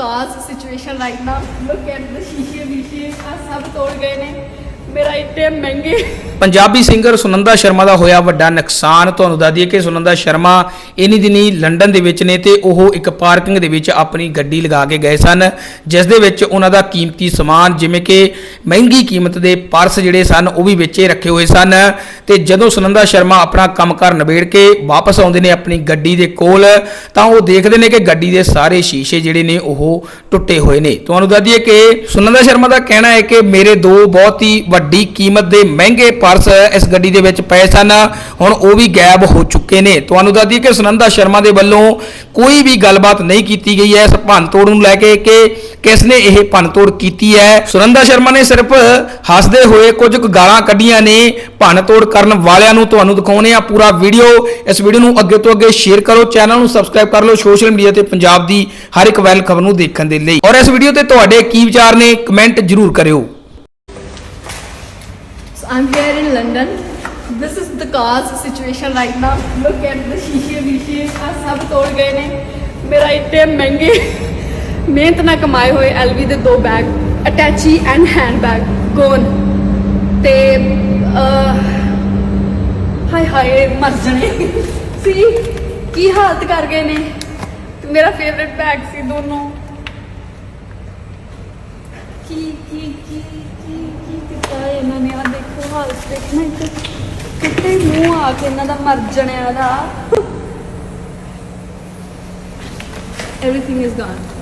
Cause situation right now look at the ਸ਼ੀਸ਼ੇ ਵੀਸ਼ੇ ਆ ਸਭ ਤੋੜ ਗਏ ਨੇ ਮੇਰਾ ਇੱਥੇ ਮਹਿੰਗੇ ਪੰਜਾਬੀ ਸਿੰਗਰ ਸੁਨੰਦਾ ਸ਼ਰਮਾ ਦਾ ਹੋਇਆ ਵੱਡਾ ਨੁਕਸਾਨ। ਤੁਹਾਨੂੰ ਦੱਸ ਦਈਏ ਕਿ ਸੁਨੰਦਾ ਸ਼ਰਮਾ ਇਨੀ ਦਿਨੀ ਲੰਡਨ ਦੇ ਵਿੱਚ ਨੇ ਤੇ ਉਹ ਇੱਕ ਪਾਰਕਿੰਗ ਦੇ ਵਿੱਚ ਆਪਣੀ ਗੱਡੀ ਲਗਾ ਕੇ ਗਏ ਸਨ, ਜਿਸ ਦੇ ਵਿੱਚ ਉਹਨਾਂ ਦਾ ਕੀਮਤੀ ਸਮਾਨ ਜਿਵੇਂ ਕਿ ਮਹਿੰਗੀ ਕੀਮਤ ਦੇ ਪਰਸ ਜਿਹੜੇ ਸਨ, ਉਹ ਵੀ ਵਿੱਚੇ ਰੱਖੇ ਹੋਏ ਸਨ। ਤੇ ਜਦੋਂ ਸੁਨੰਦਾ ਸ਼ਰਮਾ ਆਪਣਾ ਕੰਮਕਾਰ ਨਿਬੇੜ ਕੇ ਵਾਪਸ ਆਉਂਦੇ ਨੇ ਆਪਣੀ ਗੱਡੀ ਦੇ ਕੋਲ, ਤਾਂ ਉਹ ਦੇਖਦੇ ਨੇ ਕਿ ਗੱਡੀ ਦੇ ਸਾਰੇ ਸ਼ੀਸ਼ੇ ਜਿਹੜੇ ਨੇ ਉਹ ਟੁੱਟੇ ਹੋਏ ਨੇ। ਤੁਹਾਨੂੰ ਦੱਸ ਦਈਏ ਕਿ ਸੁਨੰਦਾ ਸ਼ਰਮਾ ਦਾ ਕਹਿਣਾ ਹੈ ਕਿ ਮੇਰੇ ਦੋ ਬਹੁਤ ਹੀ ਵੱਡੀ ਕੀਮਤ ਦੇ ਮਹਿੰਗੇ ਪਰਸ ਇਸ ਗੱਡੀ ਦੇ ਵਿੱਚ ਪਏ ਸਨ। ਹੁਣ ਉਹ ਵੀ ਗਾਇਬ ਹੋ ਚੁੱਕੇ ਨੇ। ਤੁਹਾਨੂੰ ਦੱਸ ਦਈਏ ਕਿ ਸੁਨੰਦਾ ਸ਼ਰਮਾ ਦੇ ਵੱਲੋਂ ਕੋਈ ਵੀ ਗੱਲਬਾਤ ਨਹੀਂ ਕੀਤੀ ਗਈ ਹੈ। ਇਸ ਭੰਨਤੋੜ ਨੂੰ ਲੈ ਕੇ ਕਿ ਕਿਸ ਨੇ ਇਹ ਭੰਨਤੋੜ ਕੀਤੀ ਹੈ। ਸੁਨੰਦਾ ਸ਼ਰਮਾ ਨੇ ਸਿਰਫ ਹੱਸਦੇ ਹੋਏ ਕੁਝ ਕੁ ਗਾਲਾਂ ਕੱਢੀਆਂ ਨੇ। ਭੰਨਤੋੜ ਕਰਨ ਵਾਲਿਆਂ ਨੂੰ ਤੁਹਾਨੂੰ ਦਿਖਾਉਣੇ ਆ ਪੂਰਾ ਵੀਡੀਓ। ਇਸ ਵੀਡੀਓ ਨੂੰ ਅੱਗੇ ਤੋਂ ਅੱਗੇ ਸ਼ੇਅਰ ਕਰੋ। ਚੈਨਲ ਨੂੰ ਸਬਸਕ੍ਰਾਈਬ ਕਰ ਲਓ। ਸੋਸ਼ਲ ਮੀਡੀਆ ਤੇ ਪੰਜਾਬ ਦੀ ਹਰ ਇੱਕ ਵੈਲ ਖਬਰ ਨੂੰ ਦੇਖਣ ਦੇ ਲਈ। ਔਰ ਇਸ ਵੀਡੀਓ ਤੇ ਤੁਹਾਡੇ ਕੀ ਵਿਚਾਰ ਨੇ ਕਮੈਂਟ ਜ਼ਰੂਰ ਕਰਿਓ। I'm here in London. This is the cars situation right now. Look at the ਸ਼ੀਸ਼ੇ ਵੀਸ਼ੇ ਆ ਸਭ ਤੋੜ ਗਏ ਨੇ ਮੇਰਾ ਇੱਥੇ ਮਹਿੰਗੇ ਮਿਹਨਤ ਨਾਲ ਕਮਾਏ ਹੋਏ LV ਦੇ ਦੋ bag attache and handbag gone ਤੇ ਹਾਏ ਹਾਏ ਮਰ ਜਣੇ ਸੀ ਕੀ ਹਾਲਤ ਕਰ ਗਏ ਨੇ ਤੇ ਮੇਰਾ ਫੇਵਰਿਟ ਬੈਗ ਸੀ ਦੋਨੋਂ ਕੀ ਕੀ ਕੀ ਕੀ ਕੀ ਕੀਤਾ ਹੈ ਇਹਨਾਂ ਨੇ ਆ ਦੇਖੋ ਹਾਲਤ ਦੇਖਣਾ ਇੱਥੇ ਕਿੱਥੇ ਮੂੰਹ ਆ ਕੇ ਇਹਨਾਂ ਦਾ ਮਰ ਜਣਿਆ ਦਾ everything is gone.